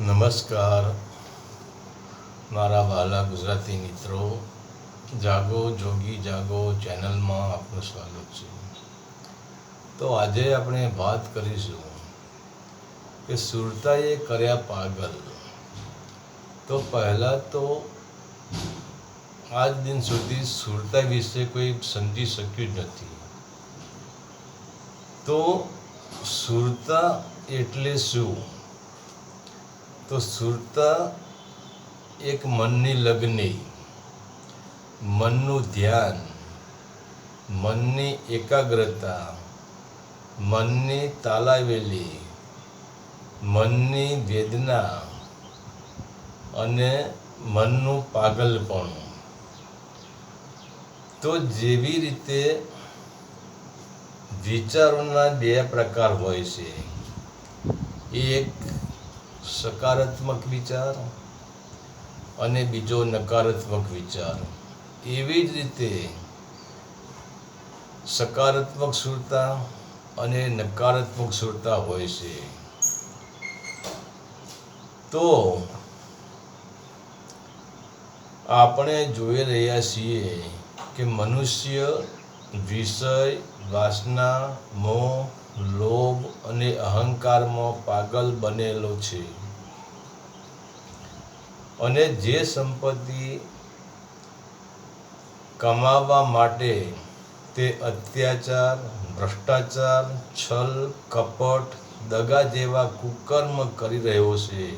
નમસ્કાર. મારા વાલા ગુજરાતી મિત્રો, જાગો, જોગી, જાગો ચેનલમાં આપનું સ્વાગત છે. તો આજે આપણે વાત કરીશું કે સુરતાએ કર્યા પાગલ. તો પહેલાં તો આજ દિન સુધી સુરતા વિશે કોઈ સમજી શક્યું જ નથી. તો સુરતા એટલે શું? તો સુરતા એક મનની લગ્ની, મનનું ધ્યાન, મનની એકાગ્રતા, મનની તાલાવેલી, મનની વેદના અને મનનું પાગલપણું. તો જેવી રીતે વિચારોના બે પ્રકાર હોય છે. એક સકારાત્મક વિચાર અને બીજો નકારાત્મક વિચાર. એવી જ રીતે સકારાત્મક સુરતા અને નકારાત્મક સુરતા હોય છે. તો આપણે જોઈ રહ્યા છીએ કે મનુષ્ય વિષય, વાસના, મોહ લોભ અને અહંકારમાં પાગલ બનેલો છે. અને જે સંપત્તિ કમાવા માટે તે અત્યાચાર, ભ્રષ્ટાચાર, છલ, કપટ, દગા જેવા કુકર્મ કરી રહ્યો છે.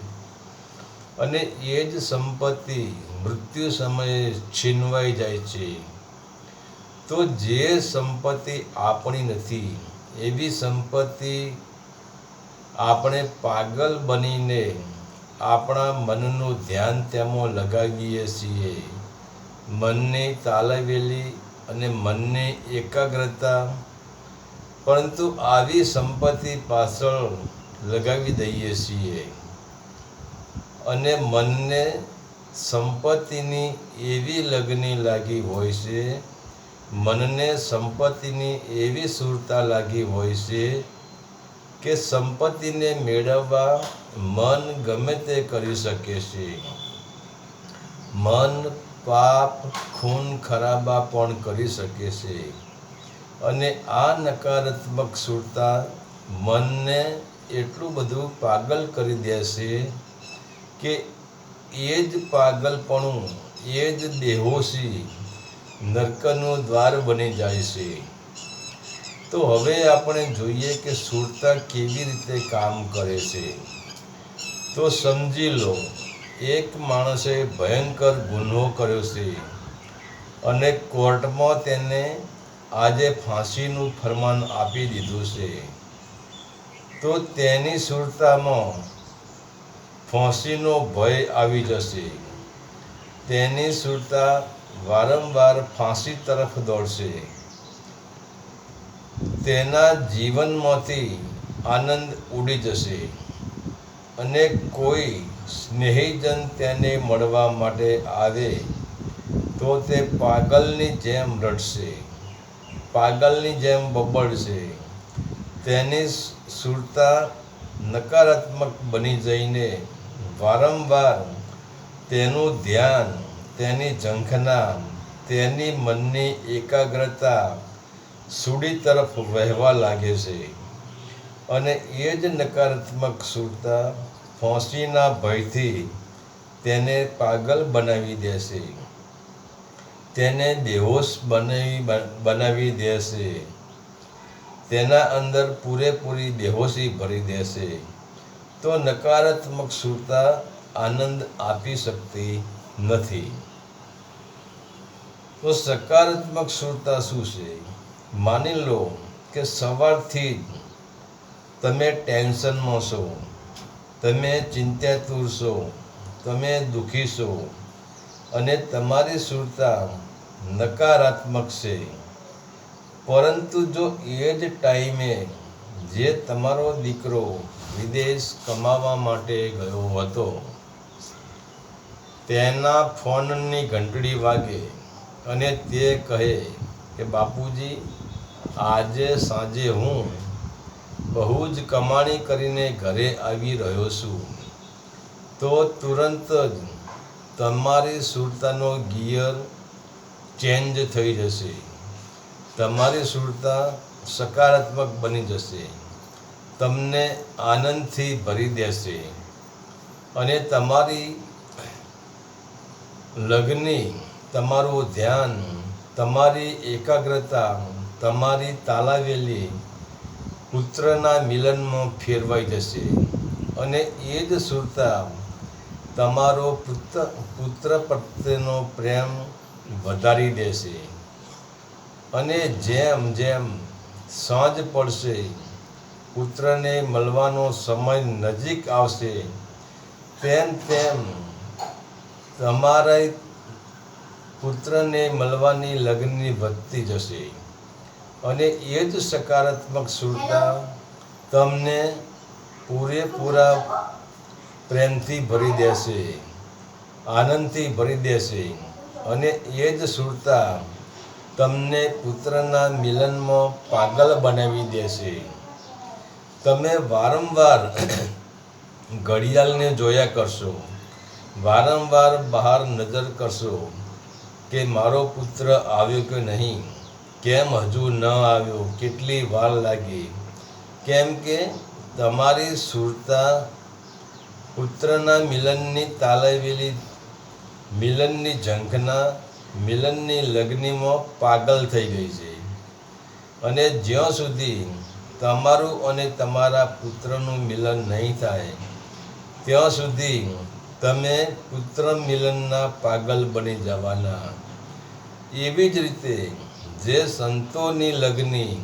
અને એ જ સંપત્તિ મૃત્યુ સમયે છીનવાઈ જાય છે. તો જે સંપત્તિ આપણી નથી એવી સંપત્તિ આપણે પાગલ બનીને આપણા મનનું ધ્યાન તેમાં લગાવીએ છીએ. મનની તાલવેલી અને મનની એકાગ્રતા, પરંતુ આવી સંપત્તિ પાછળ લગાવી દઈએ છીએ. અને મનને સંપત્તિની એવી લગ્ની લાગી હોય છે મનને સંપત્તિની એવી સુરતા લાગી હોય છે કે સંપત્તિને મેળવવા મન ગમે તે કરી શકે છે. મન, પાપ, ખૂન, ખરાબા પણ કરી શકે છે. અને આ નકારાત્મક સુરતા મનને એટલું બધું પાગલ કરી દેશે કે એ જ પાગલપણું, એ જ બેહોશી નરકનું દ્વાર બની જાય છે. તો હવે આપણે જોઈએ કે સુરતા કેવી રીતે કામ કરે છે. તો સમજી લો, એક માણસે ભયંકર ગુનો કર્યો છે અને કોર્ટમાં તેને આજે ફાંસીનું ફરમાન આપી દીધું છે. તો તેની સુરતામાં ફાંસીનો ભય આવી જશે. તેની સુરતા વારંવાર ફાંસી તરફ દોડશે. તેના જીવનમાંથી આનંદ ઉડી જશે અને કોઈ સ્નેહીજન તેને મળવા માટે આવે તો તે પાગલની જેમ રડશે, પાગલની જેમ બબડશે. તેની સુરતા નકારાત્મક બની જઈને વારંવાર તેનું ધ્યાન તેની ઝંખના તેની મનની એકાગ્રતા સુડી તરફ વહેવા લાગે છે. અને એ જ નકારાત્મક સુરતા ફાંસીના ભયથી તેને પાગલ બનાવી દેશે. તેને બેહોશ બનાવી બનાવી દેશે. તેના અંદર પૂરેપૂરી બેહોશી ભરી દેશે. તો નકારાત્મક સુરતા આનંદ આપી શકતી નથી. તો સકારાત્મક સુરતા શું છે? માની લો કે સવારથી જ તમે ટેન્શનમાં છો, તમે ચિંતાતુર છો, તમે દુઃખી છો અને તમારી સુરતા નકારાત્મક છે. પરંતુ જો એ જ ટાઈમે જે તમારો દીકરો વિદેશ કમાવા માટે ગયો હતો તેના ફોનની ઘંટડી વાગે અને તે કહે કે, બાપુજી, આજે સાંજે હું બહુ જ કમાણી કરીને ઘરે આવી રહ્યો છું. તો તુરંત જ તમારી સુરતાનો ગિયર ચેન્જ થઈ જશે. તમારી સુરતા સકારાત્મક બની જશે. તમને આનંદથી ભરી દેશે. અને તમારી લગ્ની, તમારું ધ્યાન, તમારી એકાગ્રતા, તમારી તાલાવેલી પુત્રના મિલનમાં ફેરવાઈ જશે. અને એ જ સુરતા તમારો પુત્ર પુત્ર પ્રત્યેનો પ્રેમ વધારી દેશે. અને જેમ જેમ સાંજ પડશે, પુત્રને મળવાનો સમય નજીક આવશે, તેમ તેમ તમારા પુત્રને મળવાની લગ્નની વધતી જશે. અને એ જ સકારાત્મક સુરતા તમને પૂરેપૂરા પ્રેમથી ભરી દેશે આનંદથી ભરી દેશે. અને એ જ સુરતા તમને પુત્રના મિલનમાં પાગલ બનાવી દેશે. તમે વારંવાર ઘડિયાળને જોયા કરશો. વારંવાર બહાર નજર કરશો કે મારો પુત્ર આવ્યો કે નહીં? કેમ હજુ ન આવ્યો? કેટલી વાર લાગી? કેમ કે તમારી સુરતા પુત્રના મિલનની તાલવેલી, મિલનની ઝંખના, મિલનની લગ્નીમાં પાગલ થઈ ગઈ છે. અને જ્યાં સુધી તમારું અને તમારા પુત્રનું મિલન નહીં થાય, ત્યાં સુધી તમે પુત્ર મિલનના પાગલ બની જવાના. એવી જ રીતે જે સંતોની લગ્ની,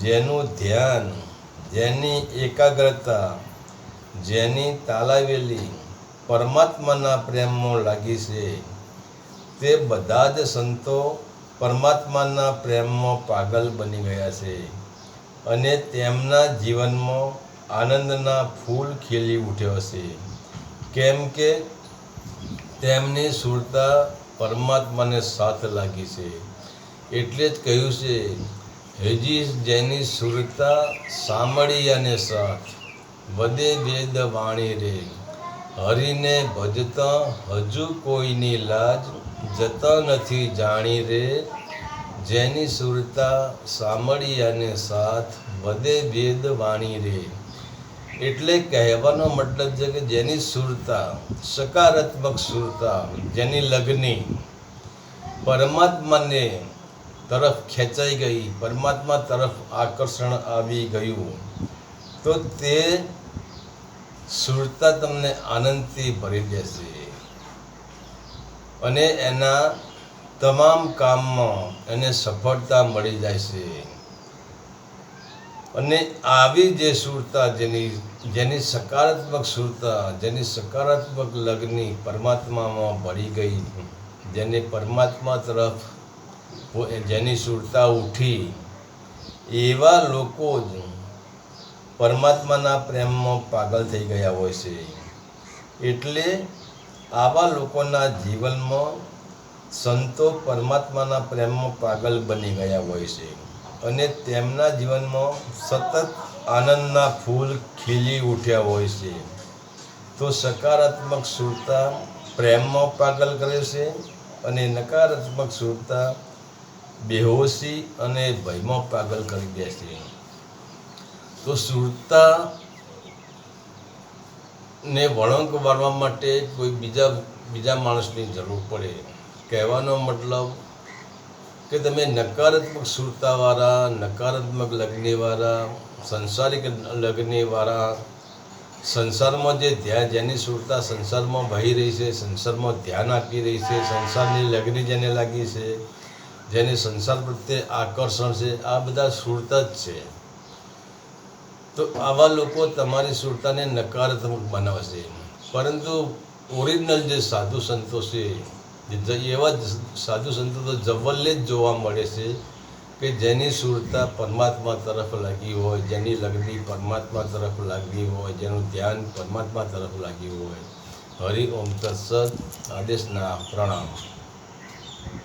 જેનું ધ્યાન, જેની એકાગ્રતા, જેની તાલાવેલી પરમાત્માના પ્રેમમાં લાગી છે, તે બધા જ સંતો પરમાત્માના પ્રેમમાં પાગલ બની ગયા છે અને તેમના જીવનમાં આનંદના ફૂલ ખીલી ઉઠ્યો છે. કેમ કે તેમની સુરતા પરમાત્માને સાથ લાગી છે. એટલે જ કહ્યું છે, હજી જેની સુરતા સાંભળી અને સાથ, વદે વેદ વાણી રે. હરિને ભજતા હજુ કોઈની લાજ જતા નથી જાણી રે. જેની સુરતા સાંભળી અને સાથ, વદે વેદ વાણી રે. એટલે કહેવાનો મતલબ છે કે જેની સુરતા, સકારાત્મક સુરતા, જેની લગ્ની પરમાત્માને તરફ ખેંચાઈ ગઈ, પરમાત્મા તરફ આકર્ષણ આવી ગયું, તો તે સુરતા તમને આનંદથી ભરી દેશે. અને એના તમામ કામમાં એને સફળતા મળી જાય છે. અને આવી જે સુરતા, જેની જેની સકારાત્મક સુરતા, જેની સકારાત્મક લગ્ની પરમાત્મામાં ભળી ગઈ, જેને પરમાત્મા તરફ જેની સુરતા ઉઠી, એવા લોકો જ પરમાત્માના પ્રેમમાં પાગલ થઈ ગયા હોય છે. એટલે આવા લોકોના જીવનમાં સંતો પરમાત્માના પ્રેમમાં પાગલ બની ગયા હોય છે. અને તેમના જીવનમાં સતત આનંદના ફૂલ ખીલી ઉઠ્યા હોય છે. તો સકારાત્મક સુરતા પ્રેમમાં પાગલ કરે છે અને નકારાત્મક સુરતા બેહોશી અને ભયમાં પાગલ કરી દે છે. તો સુરતા ને વળંક વાળવા માટે કોઈ બીજા બીજા માણસની જરૂર પડે. કહેવાનો મતલબ કે તમે નકારાત્મક સુરતાવાળા, નકારાત્મક લગ્નીવાળા, સંસારિક લગ્નીવાળા, સંસારમાં જે ધ્યાન, જેની સુરતા સંસારમાં વહી રહી છે, સંસારમાં ધ્યાન આપી રહી છે, સંસારની લગ્ન જેને લાગી છે, જેને સંસાર પ્રત્યે આકર્ષણ છે, આ બધા સુરતા જ છે. તો આવા લોકો તમારી સુરતાને નકારાત્મક બનાવશે પરંતુ ઓરિજિનલ જે સાધુ સંતો છે એવા સાધુ સંતો તો જવલ્લે જ જોવા મળે છે કે જેની સુરતા પરમાત્મા તરફ લાગી હોય, જેની લગની પરમાત્મા તરફ લાગી હોય, જેનું ધ્યાન પરમાત્મા તરફ લાગ્યું હોય. હરિ ઓમ તત્સદ આદેશના પ્રણામ.